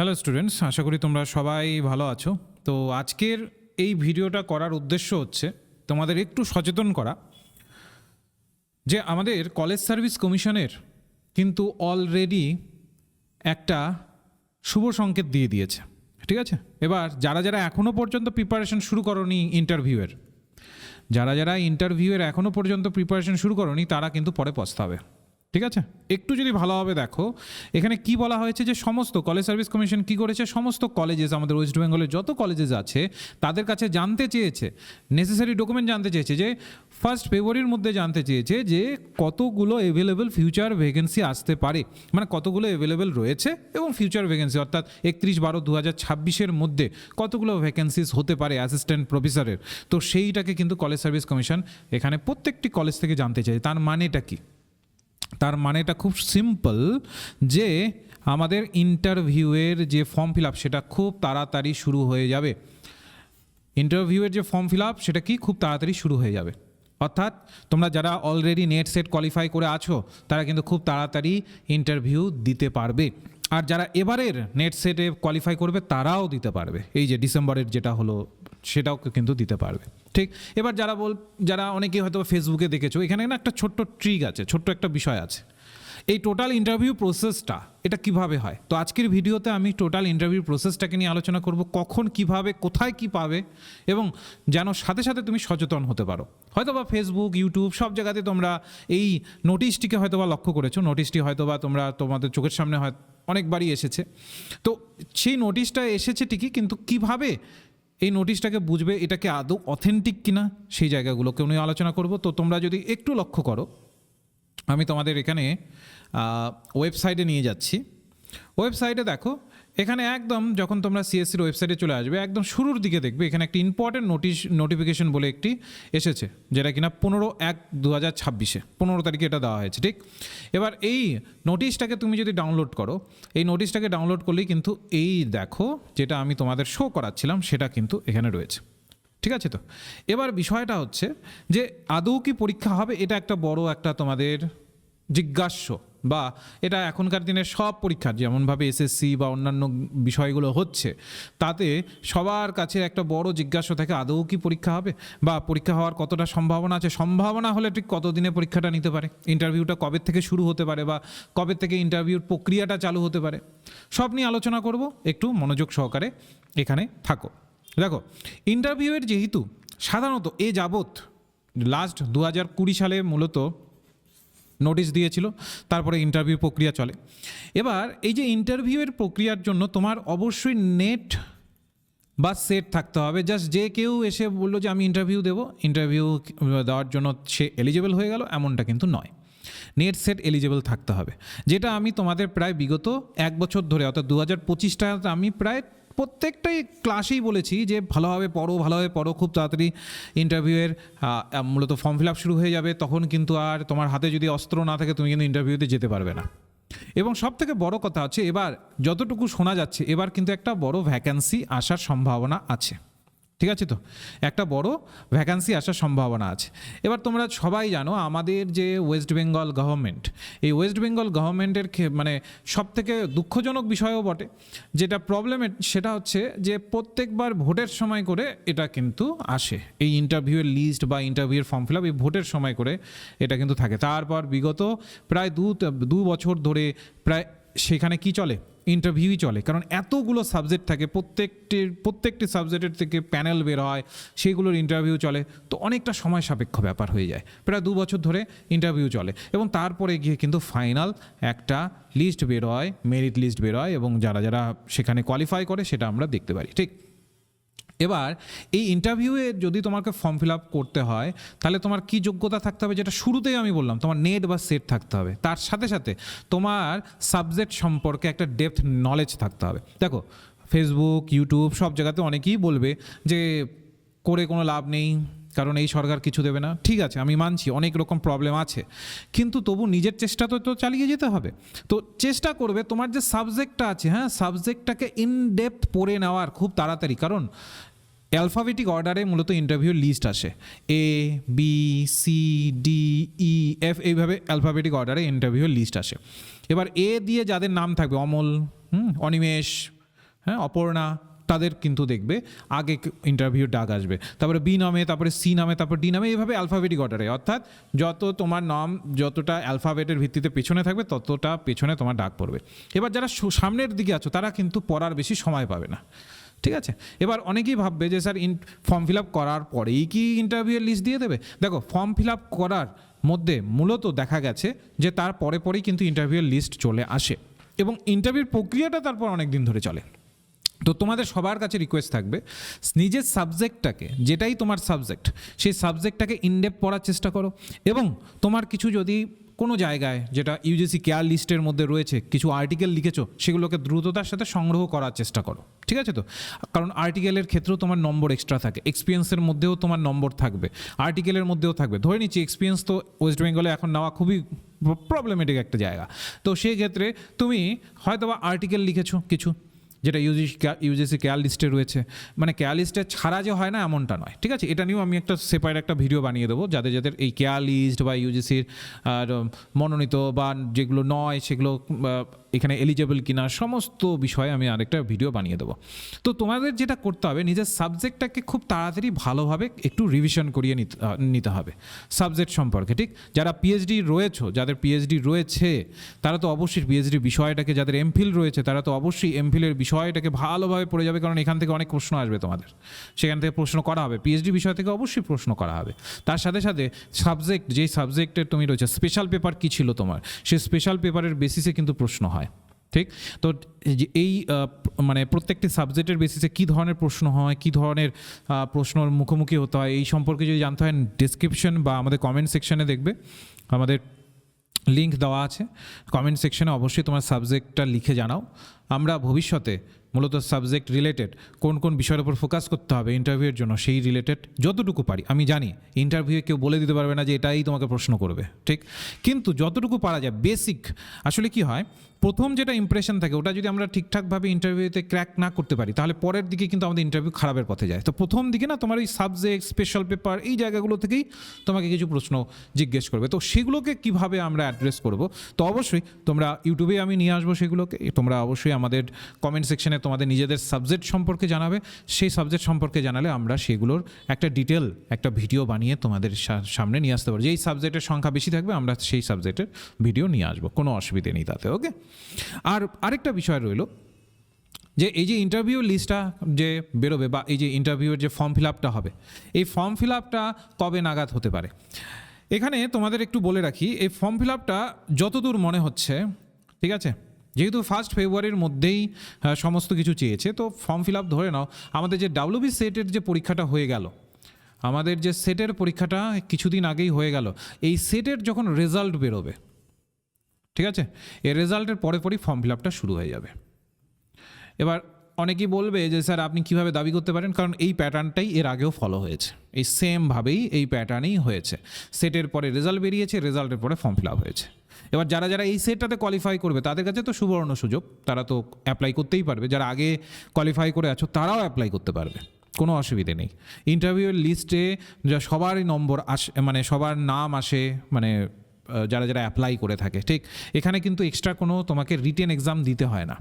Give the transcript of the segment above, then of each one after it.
Hello students আশা করি তোমরা সবাই ভালো আছো। তো আজকের এই ভিডিওটা করার উদ্দেশ্য হচ্ছে তোমাদের একটু সচেতন করা যে আমাদের কলেজ সার্ভিস কমিশনের কিন্তু অলরেডি একটা শুভ সংকেত দিয়ে দিয়েছে। ঠিক আছে? এবার যারা যারা এখনও পর্যন্ত প্রিপারেশন শুরু করনি ইন্টারভিউয়ের যারা যারা ইন্টারভিউয়ের এখনও পর্যন্ত প্রিপারেশন শুরু করনি, তারা কিন্তু পরে পস্তাবে। ঠিক আছে? একটু যদি ভালোভাবে দেখো, এখানে কি বলা হয়েছে যে সমস্ত কলেজ সার্ভিস কমিশন কি করেছে? সমস্ত কলেজেস আমাদের ওয়েস্ট বেঙ্গলের যত কলেজেস আছে, তাদের কাছে জানতে চেয়েছে নেসেসারি ডকুমেন্ট জানতে চেয়েছে যে ফার্স্ট ফেব্রুয়ারির মধ্যে জানতে চেয়েছে যে কতগুলো অ্যাভেলেবেল ফিউচার ভ্যাকেন্সি আসতে পারে। মানে কতগুলো অ্যাভেলেবেল রয়েছে এবং ফিউচার ভ্যাকেন্সি অর্থাৎ একত্রিশ বারো দু হাজার ছাব্বিশের মধ্যে কতগুলো ভ্যাকেন্সিস হতে পারে অ্যাসিস্ট্যান্ট প্রফেসরের তো সেইটাকে কিন্তু কলেজ সার্ভিস কমিশন এখানে প্রত্যেকটি কলেজ থেকে জানতে চাই তার মানেটা কি? তার মানেটা খুব সিম্পল যে আমাদের ইন্টারভিউয়ের যে ফর্ম ফিল আপ সেটা খুব তাড়াতাড়ি শুরু হয়ে যাবে। ইন্টারভিউয়ের যে ফর্ম ফিল আপ সেটা কি খুব তাড়াতাড়ি শুরু হয়ে যাবে। অর্থাৎ তোমরা যারা অলরেডি নেট সেট কোয়ালিফাই করে আছো, তারা কিন্তু খুব তাড়াতাড়ি ইন্টারভিউ দিতে পারবে। আর যারা এবারের নেট সেটে কোয়ালিফাই করবে, তারাও দিতে পারবে। এই যে ডিসেম্বরের যেটা হলো সেটাও কিন্তু দিতে পারবে। ঠিক? এবার যারা বল, যারা অনেকে হয়তো ফেসবুকে দেখেছ, এখানে না একটা ছোট্ট ট্রিক আছে, ছোট্ট একটা বিষয় আছে। এই টোটাল ইন্টারভিউ প্রসেসটা এটা কীভাবে হয়? তো আজকের ভিডিওতে আমি টোটাল ইন্টারভিউ প্রসেসটাকে নিয়ে আলোচনা করব, কখন কীভাবে, কোথায় কি পাবে, এবং যেন সাথে সাথে তুমি সচেতন হতে পারো। হয়তো বা ফেসবুক ইউটিউব সব জায়গাতে তোমরা এই নোটিশটিকে হয়তো বা লক্ষ্য করেছ। নোটিশটি হয়তো বা তোমরা তোমাদের চোখের সামনে হয়, অনেকবারই এসেছে। তো সেই নোটিশটা এসেছে ঠিকই, কিন্তু কীভাবে এই নোটিশটাকে বুঝবে এটাকে আদৌ অথেন্টিক কিনা? সেই জায়গাগুলোকে নিয়ে আলোচনা করব। তো তোমরা যদি একটু লক্ষ্য করো, আমি তোমাদের এখানে ওয়েবসাইটে নিয়ে যাচ্ছি। ওয়েবসাইটে দেখো এখানে একদম যখন তোমরা সিএসসির ওয়েবসাইটে চলে আসবে, একদম শুরুর দিকে দেখবে, এখানে একটি ইম্পর্টেন্ট নোটিশ নোটিফিকেশন বলে একটি এসেছে, যেটা কিনা পনেরো এক দু হাজার ছাব্বিশে, পনেরো তারিখে এটা দেওয়া হয়েছে, ঠিক? এবার এই নোটিশটাকে তুমি যদি ডাউনলোড করো, এই নোটিশটাকে ডাউনলোড করলেই কিন্তু এই দেখো যেটা আমি তোমাদের শো করাচ্ছিলাম, সেটা কিন্তু এখানে রয়েছে, ঠিক আছে তো? এবার বিষয়টা হচ্ছে যে আদৌ কি পরীক্ষা হবে, এটা একটা বড় একটা তোমাদের জিজ্ঞাস্য। বা এটা এখনকার দিনের সব পরীক্ষার, যেমনভাবে এসএসসি বা অন্যান্য বিষয়গুলো হচ্ছে, তাতে সবার কাছে একটা বড় জিজ্ঞাসা থাকে, আদৌ কি পরীক্ষা হবে? বা পরীক্ষা হওয়ার কতটা সম্ভাবনা আছে? সম্ভাবনা হলে ঠিক কতদিনে পরীক্ষাটা নিতে পারে? ইন্টারভিউটা কবে থেকে শুরু হতে পারে বা কবে থেকে ইন্টারভিউর প্রক্রিয়াটা চালু হতে পারে? সব নিয়ে আলোচনা করব, একটু মনোযোগ সহকারে এখানে থাকো। দেখো ইন্টারভিউয়ের যেহেতু সাধারণত এ যাবৎ লাস্ট দু হাজার কুড়ি সালে মূলত নোটিশ দিয়েছিল, তারপরে ইন্টারভিউ প্রক্রিয়া চলে। এবার এই যে ইন্টারভিউয়ের প্রক্রিয়ার জন্য তোমার অবশ্যই নেট বা সেট থাকতে হবে। জাস্ট যে কেউ এসে বলল যে আমি ইন্টারভিউ দেবো ইন্টারভিউ দেওয়ার জন্য সে এলিজেবল হয়ে গেল, এমনটা কিন্তু নয়। নেট সেট এলিজেবল থাকতে হবে। যেটা আমি তোমাদের প্রায় বিগত এক বছর ধরে, অর্থাৎ দু হাজার আমি প্রায় প্রত্যেকটাই ক্লাসেই বলেছি যে ভালোভাবে পড়ো ভালোভাবে পড়ো, খুব তাড়াতাড়ি ইন্টারভিউয়ের মূলত ফর্ম ফিল আপ শুরু হয়ে যাবে। তখন কিন্তু আর তোমার হাতে যদি অস্ত্র না থাকে, তুমি কিন্তু ইন্টারভিউতে যেতে পারবে না। এবং সব থেকে বড় কথা হচ্ছে, এবার যতটুকু শোনা যাচ্ছে, এবার কিন্তু একটা বড় ভ্যাকেন্সি আসার সম্ভাবনা আছে। ঠিক আছে তো? একটা বড় ভ্যাকান্সি আসার সম্ভাবনা আছে। এবার তোমরা সবাই জানো আমাদের যে ওয়েস্ট বেঙ্গল গভর্নমেন্ট এই ওয়েস্ট বেঙ্গল গভর্নমেন্টের মানে সব থেকে দুঃখজনক বিষয়ও বটে। যেটা প্রবলেমের সেটা হচ্ছে যে প্রত্যেকবার ভোটের সময় করে এটা কিন্তু আসে। এই ইন্টারভিউয়ের লিস্ট বা ইন্টারভিউয়ের ফর্ম ফিল আপ এই ভোটের সময় করে এটা কিন্তু থাকে। তারপর বিগত প্রায় দু দু বছর ধরে প্রায় সেখানে কি চলে? ইন্টারভিউই চলে। কারণ এতগুলো সাবজেক্ট থাকে প্রত্যেকটির প্রত্যেকটি সাবজেক্টের থেকে প্যানেল বের হয় সেইগুলোর ইন্টারভিউ চলে। তো অনেকটা সময় সাপেক্ষ ব্যাপার হয়ে যায়। প্রায় দু বছর ধরে ইন্টারভিউ চলে। এবং তারপরে গিয়ে কিন্তু ফাইনাল একটা লিস্ট বের হয় মেরিট লিস্ট বের হয় এবং যারা যারা সেখানে কোয়ালিফাই করে, সেটা আমরা দেখতে পারি। ঠিক? এবার এই ইন্টারভিউয়ে যদি তোমাকে ফর্ম ফিল আপ করতে হয়, তাহলে তোমার কি যোগ্যতা থাকতে হবে যেটা শুরুতেই আমি বললাম, তোমার নেট বা সেট থাকতে হবে। তার সাথে সাথে তোমার সাবজেক্ট সম্পর্কে একটা ডেপথ নলেজ থাকতে হবে। দেখো ফেসবুক ইউটিউব সব জায়গাতে অনেকেই বলবে যে করে কোনো লাভ নেই, কারণ এই সরকার কিছু দেবে না। ঠিক আছে, আমি মানছি, অনেক রকম প্রবলেম আছে। কিন্তু তবু নিজের চেষ্টা তো তো চালিয়ে যেতে হবে। তো চেষ্টা করবে তোমার যে সাবজেক্টটা আছে হ্যাঁ সাবজেক্টটাকে ইন ডেপথ পড়ে নেওয়ার খুব তাড়াতাড়ি। কারণ অ্যালফাবেটিক অর্ডারে মূলত ইন্টারভিউ লিস্ট আসে। A B C D E F এইভাবে অ্যালফাবেটিক অর্ডারে ইন্টারভিউ লিস্ট আসে। এবার এ দিয়ে যাদের নাম থাকবে, অমল, হুম, অনিমেষ হ্যাঁ অপর্ণা, তাদের কিন্তু দেখবে আগে ইন্টারভিউ ডাক আসবে। তারপরে বি নামে, তারপরে সি নামে, তারপর ডি নামে এইভাবে অ্যালফাবেটিক অর্ডারে। অর্থাৎ যত তোমার নাম, যতটা অ্যালফাবেটের ভিত্তিতে পেছনে থাকবে, ততটা পেছনে তোমার ডাক পড়বে। এবার যারা সামনের দিকে আছো, তারা কিন্তু পড়ার বেশি সময় পাবে না। ঠিক আছে? এবার অনেকেই ভাববে যে, sir, in form fill up করার পরেই কি ইন্টারভিউয়ের লিস্ট দিয়ে দেবে? দেখো ফর্ম ফিল আপ করার মধ্যে মূলত দেখা গেছে যে, তার পরে পরেই কিন্তু ইন্টারভিউয়ের লিস্ট চলে আসে এবং ইন্টারভিউর প্রক্রিয়াটা তারপর অনেক দিন ধরে চলে। তো তোমাদের সবার কাছে রিকোয়েস্ট থাকবে, নিজের সাবজেক্টটাকে যেটাই তোমার সাবজেক্ট সেই সাবজেক্টটাকে ইনডেপ পড়ার চেষ্টা করো এবং তোমার কিছু যদি কোনো জায়গায় যেটা ইউজিসি কেয়ার লিস্টের মধ্যে রয়েছে, কিছু আর্টিকেল লিখেছো, সেগুলোকে দ্রুততার সাথে সংগ্রহ করার চেষ্টা করো, ঠিক আছে তো? কারণ আর্টিকেলের ক্ষেত্রেও তোমার নম্বর এক্সট্রা থাকে এক্সপিরিয়েন্সের মধ্যেও তোমার নম্বর থাকবে আর্টিকেলের মধ্যেও থাকবে। ধরে নিচ্ছি এক্সপিরিয়েন্স তো ওয়েস্ট বেঙ্গলে এখন নেওয়া খুবই প্রবলেমেটিক একটা জায়গা। তো সেই ক্ষেত্রে তুমি হয়তো বা আর্টিকেল লিখেছো কিছু যেটা ইউজি ইউজিসি কেয়ার লিস্টে রয়েছে। মানে কেয়ার লিস্টে ছাড়া যে হয় না, এমনটা নয়। ঠিক আছে? এটা নিয়েও আমি একটা সেপারেট একটা ভিডিও বানিয়ে দেবো যাদের যাদের এই কেয়ার লিস্ট বা ইউজিসির মনোনীত বা যেগুলো নয়, সেগুলো এখানে এলিজেবল কিনা, সমস্ত বিষয়ে আমি আরেকটা ভিডিও বানিয়ে দেবো। তো তোমাদের যেটা করতে হবে, নিজের সাবজেক্টটাকে খুব তাড়াতাড়ি ভালোভাবে একটু রিভিশন করিয়ে নিতে হবে। সাবজেক্ট সম্পর্কে, ঠিক? যারা পিএইচডি রয়েছে, যাদের পিএইচডি রয়েছে, তারা তো অবশ্যই পিএইচডি বিষয়টাকে, যাদের এমফিল রয়েছে, তারা তো অবশ্যই এমফিলের বিষয়টাকে ভালোভাবে পড়ে যাবে, কারণ এখান থেকে অনেক প্রশ্ন আসবে তোমাদের। সেখান থেকে প্রশ্ন করা হবে। পিএইচডি বিষয় থেকে অবশ্যই প্রশ্ন করা হবে। তার সাথে সাথে সাবজেক্ট যেই সাবজেক্টের তুমি রয়েছে স্পেশাল পেপার কী ছিল তোমার? সেই স্পেশাল পেপারের বেসিসে কিন্তু প্রশ্ন হয়। ঠিক? তো এই মানে প্রত্যেকটি সাবজেক্টের বেসিসে কী ধরনের প্রশ্ন হয়, কী ধরনের প্রশ্নর মুখোমুখি হতে হয়, এই সম্পর্কে যদি জানতে হয় ডিসক্রিপশন বা আমাদের কমেন্ট সেকশনে দেখবে। আমাদের লিঙ্ক দেওয়া আছে। কমেন্ট সেকশনে অবশ্যই তোমার সাবজেক্টটা লিখে জানাও। আমরা ভবিষ্যতে মূলত সাবজেক্ট রিলেটেড কোন কোন বিষয়ের উপর ফোকাস করতে হবে ইন্টারভিউয়ের জন্য, সেই রিলেটেড যতটুকু পারি। আমি জানি ইন্টারভিউয়ে কেউ বলে দিতে পারবে না যে এটাই তোমাকে প্রশ্ন করবে, ঠিক? কিন্তু যতটুকু পারা যায় বেসিক আসলে কি হয় প্রথম যেটা ইমপ্রেশন থাকে, ওটা যদি আমরা ঠিকঠাকভাবে ইন্টারভিউতে ক্র্যাক না করতে পারি, তাহলে পরের দিকে কিন্তু আমাদের ইন্টারভিউ খারাপের পথে যায়। তো প্রথম দিকে না তোমার এই সাবজেক্ট স্পেশাল পেপার এই জায়গাগুলো থেকেই তোমাকে কিছু প্রশ্ন জিজ্ঞেস করবে। তো সেগুলোকে কীভাবে আমরা অ্যাড্রেস করব? তো অবশ্যই তোমরা ইউটিউবে আমি নিয়ে আসব সেগুলোকে, তোমরা অবশ্যই আমাদের কমেন্ট সেকশনে তোমাদের নিজেদের সাবজেক্ট সম্পর্কে জানাবে। সেই সাবজেক্ট সম্পর্কে জানালে আমরা সেগুলোর একটা ডিটেল একটা ভিডিও বানিয়ে তোমাদের সামনে নিয়ে আসতে পারব। যেই সাবজেক্টের সংখ্যা বেশি থাকবে, আমরা সেই সাবজেক্টের ভিডিও নিয়ে আসব। কোনো অসুবিধে নেই তাতে ওকে আর আরেকটা বিষয় রইল যে এই যে ইন্টারভিউ লিস্টটা যে বেরোবে বা এই যে ইন্টারভিউয়ের যে ফর্ম ফিল আপটা হবে, এই ফর্ম ফিল আপটা কবে নাগাদ হতে পারে? এখানে তোমাদের একটু বলে রাখি, এই ফর্ম ফিল আপটা যতদূর মনে হচ্ছে, ঠিক আছে? যেহেতু ফার্স্ট ফেব্রুয়ারির মধ্যেই সমস্ত কিছু চেয়েছে, তো ফর্ম ফিল আপ ধরে নাও, আমাদের যে ডাব্লিউবি সেটের যে পরীক্ষাটা হয়ে গেল, আমাদের যে সেটের পরীক্ষাটা কিছুদিন আগেই হয়ে গেল, এই সেটের যখন রেজাল্ট বেরোবে ঠিক আছে? এই রেজাল্টের পরে পরই ফর্ম ফিল আপটা শুরু হয়ে যাবে। এবার অনেকেই বলবে যে, স্যার, আপনি কীভাবে দাবি করতে পারেন? কারণ এই প্যাটার্নটাই এর আগেও ফলো হয়েছে। এই সেমভাবেই এই প্যাটার্নেই হয়েছে। সেটের পরে রেজাল্ট বেরিয়েছে রেজাল্টের পরে ফর্ম ফিল আপ হয়েছে। এবার যারা যারা এই সেটটাতে কোয়ালিফাই করবে, তাদের কাছে তো সুবর্ণ সুযোগ। তারা তো অ্যাপ্লাই করতেই পারবে। যারা আগে কোয়ালিফাই করে আছো, তারাও অ্যাপ্লাই করতে পারবে। কোনো অসুবিধে নেই। ইন্টারভিউয়ের লিস্টে যা সবারই নম্বর আসে মানে সবার নাম আসে মানে যারা যারা অ্যাপ্লাই করে থাকে, ঠিক? এখানে কিন্তু এক্সট্রা কোনো তোমাকে রিটেন এক্সাম দিতে হয় না।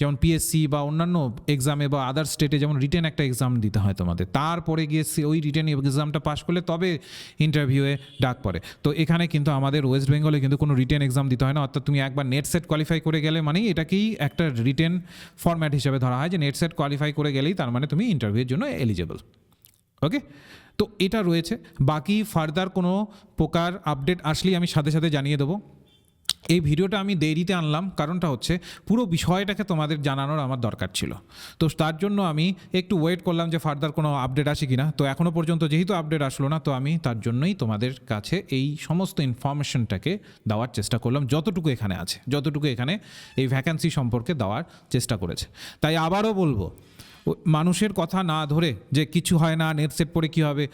যেমন পিএসসি বা অন্যান্য এক্সামে বা আদার স্টেটে যেমন রিটেন একটা এক্সাম দিতে হয় তোমাদের। তারপরে গিয়ে ওই রিটেন এক্সামটা পাস করলে তবে ইন্টারভিউয়ে ডাক পড়ে। তো এখানে কিন্তু আমাদের ওয়েস্ট বেঙ্গলে কিন্তু কোনো রিটেন এক্সাম দিতে হয় না। অর্থাৎ তুমি একবার নেট সেট কোয়ালিফাই করে গেলে মানেই এটাকেই একটা রিটেন ফরম্যাট হিসেবে ধরা হয় যে নেট সেট কোয়ালিফাই করে গেলেই তার মানে তুমি ইন্টারভিউয়ের জন্য এলিজেবল ওকে তো এটা রয়েছে। বাকি ফার্দার কোনো প্রকার আপডেট আসলেই আমি সাথে সাথে জানিয়ে দেবো। এই ভিডিওটা আমি দেরিতে আনলাম, কারণটা হচ্ছে পুরো বিষয়টাকে তোমাদের জানানোর আমার দরকার ছিল। তো তার জন্য আমি একটু ওয়েট করলাম যে ফার্দার কোনো আপডেট আসে কি না তো এখনও পর্যন্ত যেহেতু আপডেট আসলো না, তো আমি তার জন্যই তোমাদের কাছে এই সমস্ত ইনফরমেশনটাকে দেওয়ার চেষ্টা করলাম, যতটুকু এখানে আছে, যতটুকু এখানে এই ভ্যাকান্সি সম্পর্কে দেওয়ার চেষ্টা করেছে। তাই আবারও বলব মানুষের কথা না ধরে যে কিছু হয় না নেট সেট পরে কী হবে?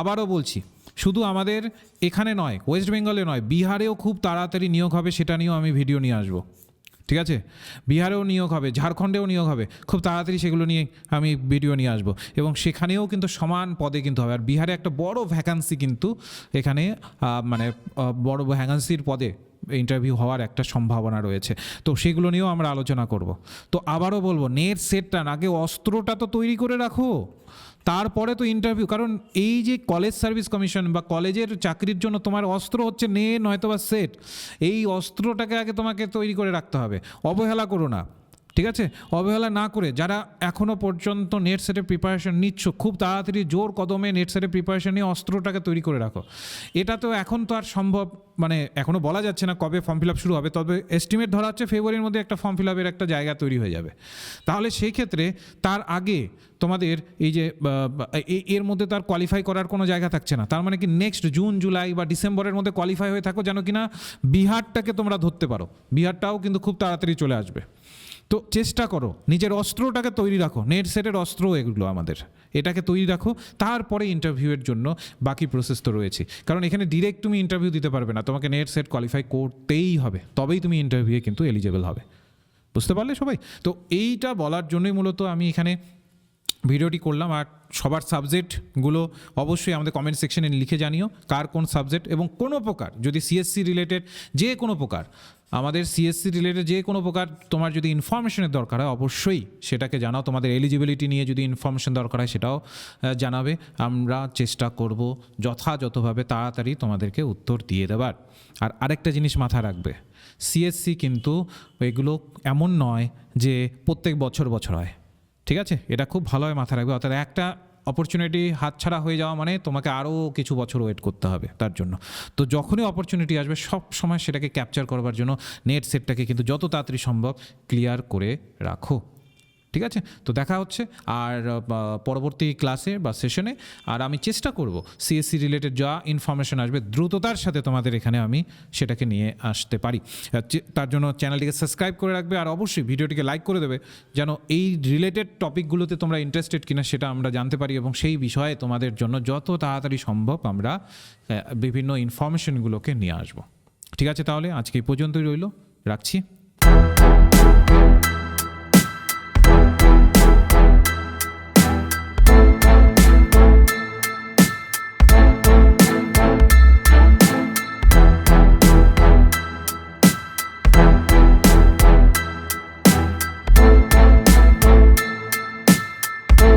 আবারও বলছি, শুধু আমাদের এখানে নয় ওয়েস্ট বেঙ্গলে নয়, বিহারেও খুব তাড়াতাড়ি নিয়োগ হবে সেটা নিয়েও আমি ভিডিও নিয়ে আসব। ঠিক আছে? বিহারেও নিয়োগ হবে, ঝাড়খণ্ডেও নিয়োগ হবে, খুব তাড়াতাড়ি সেগুলো নিয়ে আমি ভিডিও নিয়ে আসব। এবং সেখানেও কিন্তু সমান পদে কিন্তু হবে। আর বিহারে একটা বড় ভ্যাকান্সি কিন্তু এখানে মানে বড় ভ্যাকান্সির পদে ইন্টারভিউ হওয়ার একটা সম্ভাবনা রয়েছে। তো সেগুলো নিয়েও আমরা আলোচনা করব। তো আবারও বলব নেট সেটটা আগে অস্ত্রটা তো তৈরি করে রাখো। তারপরে তো ইন্টারভিউ কারণ এই যে কলেজ সার্ভিস কমিশন বা কলেজের চাকরির জন্য তোমার অস্ত্র হচ্ছে নে নয়তো বা সেট এই অস্ত্রটাকে আগে তোমাকে তৈরি করে রাখতে হবে। অবহেলা করো না। ঠিক আছে? অবহেলা না করে যারা এখনও পর্যন্ত নেট সেটের প্রিপারেশন নিচ্ছ, খুব তাড়াতাড়ি জোর কদমে নেট সেটের প্রিপারেশন নিয়ে অস্ত্রটাকে তৈরি করে রাখো। এটা তো এখন তো আর সম্ভব মানে এখনও বলা যাচ্ছে না কবে ফর্ম ফিল আপ শুরু হবে, তবে এস্টিমেট ধরা হচ্ছে ফেব্রুয়ারির মধ্যে একটা ফর্ম ফিল আপের একটা জায়গা তৈরি হয়ে যাবে। তাহলে সেই ক্ষেত্রে তার আগে তোমাদের এই যে এর মধ্যে তার কোয়ালিফাই করার কোনো জায়গা থাকছে না। তার মানে কি নেক্সট জুন জুলাই বা ডিসেম্বরের মধ্যে কোয়ালিফাই হয়ে থাকো যেন কিনা বিহারটাকে তোমরা ধরতে পারো। বিহারটাও কিন্তু খুব তাড়াতাড়ি চলে আসবে। তো চেষ্টা করো, নিজের অস্ত্রটাকে তৈরি রাখো, নেট সেটের অস্ত্র এগুলো আমাদের, এটাকে তৈরি রাখো, তারপরে ইন্টারভিউয়ের জন্য বাকি প্রসেস তো রয়েছে। কারণ এখানে ডিরেক্ট তুমি ইন্টারভিউ দিতে পারবে না, তোমাকে নেট সেট কোয়ালিফাই করতেই হবে, তবেই তুমি ইন্টারভিউয়ে কিন্তু এলিজেবল হবে। বুঝতে পারলে সবাই? তো এইটা বলার জন্যই মূলত আমি এখানে ভিডিওটি করলাম আর সবার সাবজেক্টগুলো অবশ্যই আমাদের কমেন্ট সেকশনে লিখে জানিও কার কোন সাবজেক্ট এবং কোনো প্রকার যদি সিএসসি রিলেটেড যে কোনো প্রকার আমাদের সিএসসি রিলেটেড যে কোনো প্রকার তোমার যদি ইনফরমেশনের দরকার হয়, অবশ্যই সেটাকে জানাও। তোমাদের এলিজিবিলিটি নিয়ে যদি ইনফরমেশন দরকার হয়, সেটাও জানাবে। আমরা চেষ্টা করব যথাযথভাবে তাড়াতাড়ি তোমাদেরকে উত্তর দিয়ে দেবার। আর আরেকটা জিনিস মাথায় রাখবে সিএসসি কিন্তু এগুলো এমন নয় যে প্রত্যেক বছর বছর হয়। ঠিক আছে? এটা খুব ভালোভাবে মাথায় রাখবে। অর্থাৎ একটা অপরচুনিটি হাতছাড়া হয়ে যাওয়া মানে তোমাকে আরও কিছু বছর ওয়েট করতে হবে তার জন্য। তো যখনই অপরচুনিটি আসবে, সব সময় সেটাকে ক্যাপচার করবার জন্য নেট সেটটাকে কিন্তু যত তাড়াতাড়ি সম্ভব ক্লিয়ার করে রাখো। ঠিক আছে? তো দেখা হচ্ছে। আর পরবর্তী ক্লাসে বা সেশনে আর আমি চেষ্টা করব সিএসসি রিলেটেড যা ইনফরমেশন আসবে দ্রুততার সাথে তোমাদের এখানে আমি সেটাকে নিয়ে আসতে পারি। তার জন্য চ্যানেলটিকে সাবস্ক্রাইব করে রাখবে, আর অবশ্যই ভিডিওটিকে লাইক করে দেবে, যেন এই রিলেটেড টপিকগুলোতে তোমরা ইন্টারেস্টেড কিনা সেটা আমরা জানতে পারি এবং সেই বিষয়ে তোমাদের জন্য যত তাড়াতাড়ি সম্ভব আমরা বিভিন্ন ইনফরমেশনগুলোকে নিয়ে আসব। ঠিক আছে তাহলে? আজকে এই পর্যন্তই রইল। রাখছি।